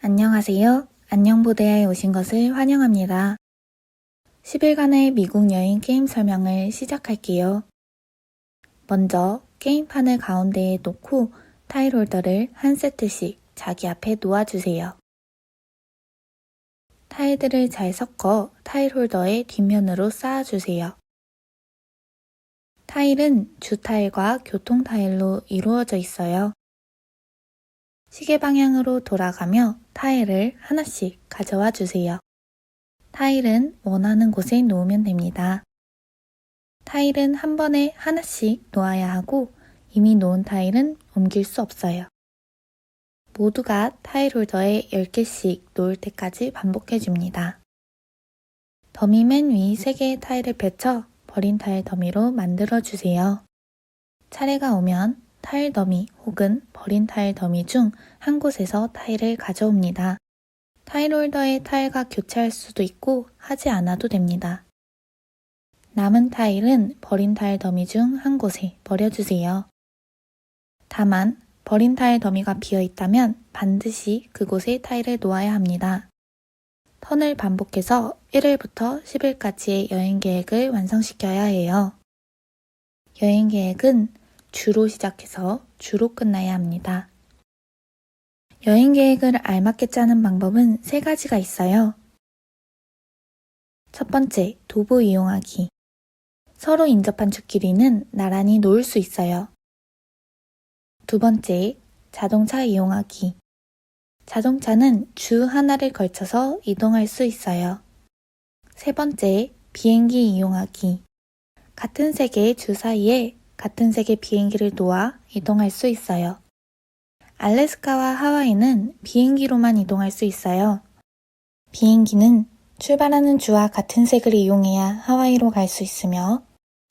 안녕하세요. 안녕보대에 오신 것을 환영합니다. 10일간의 미국 여행 게임 설명을 시작할게요. 먼저 게임판을 가운데에 놓고 타일 홀더를 한 세트씩 자기 앞에 놓아주세요. 타일들을 잘 섞어 타일 홀더의 뒷면으로 쌓아주세요. 타일은 주 타일과 교통 타일로 이루어져 있어요. 시계 방향으로 돌아가며 타일을 하나씩 가져와 주세요. 타일은 원하는 곳에 놓으면 됩니다. 타일은 한 번에 하나씩 놓아야 하고 이미 놓은 타일은 옮길 수 없어요. 모두가 타일 홀더에 10개씩 놓을 때까지 반복해 줍니다. 더미 맨 위 3개의 타일을 펼쳐 버린 타일 더미로 만들어 주세요. 차례가 오면 타일 더미 혹은 버린 타일 더미 중 한 곳에서 타일을 가져옵니다. 타일 홀더에 타일과 교체할 수도 있고 하지 않아도 됩니다. 남은 타일은 버린 타일 더미 중 한 곳에 버려주세요. 다만 버린 타일 더미가 비어 있다면 반드시 그곳에 타일을 놓아야 합니다. 턴을 반복해서 1일부터 10일까지의 여행 계획을 완성시켜야 해요. 여행 계획은 주로 시작해서 주로 끝나야 합니다. 여행 계획을 알맞게 짜는 방법은 세 가지가 있어요. 첫 번째, 도보 이용하기. 서로 인접한 주끼리는 나란히 놓을 수 있어요. 두 번째, 자동차 이용하기. 자동차는 주 하나를 걸쳐서 이동할 수 있어요. 세 번째, 비행기 이용하기. 같은 색의 주 사이에 같은 색의 비행기를 놓아 이동할 수 있어요. 알래스카와 하와이는 비행기로만 이동할 수 있어요. 비행기는 출발하는 주와 같은 색을 이용해야 하와이로 갈 수 있으며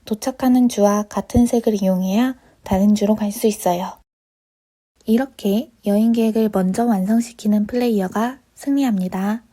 도착하는 주와 같은 색을 이용해야 다른 주로 갈 수 있어요. 이렇게 여행 계획을 먼저 완성시키는 플레이어가 승리합니다.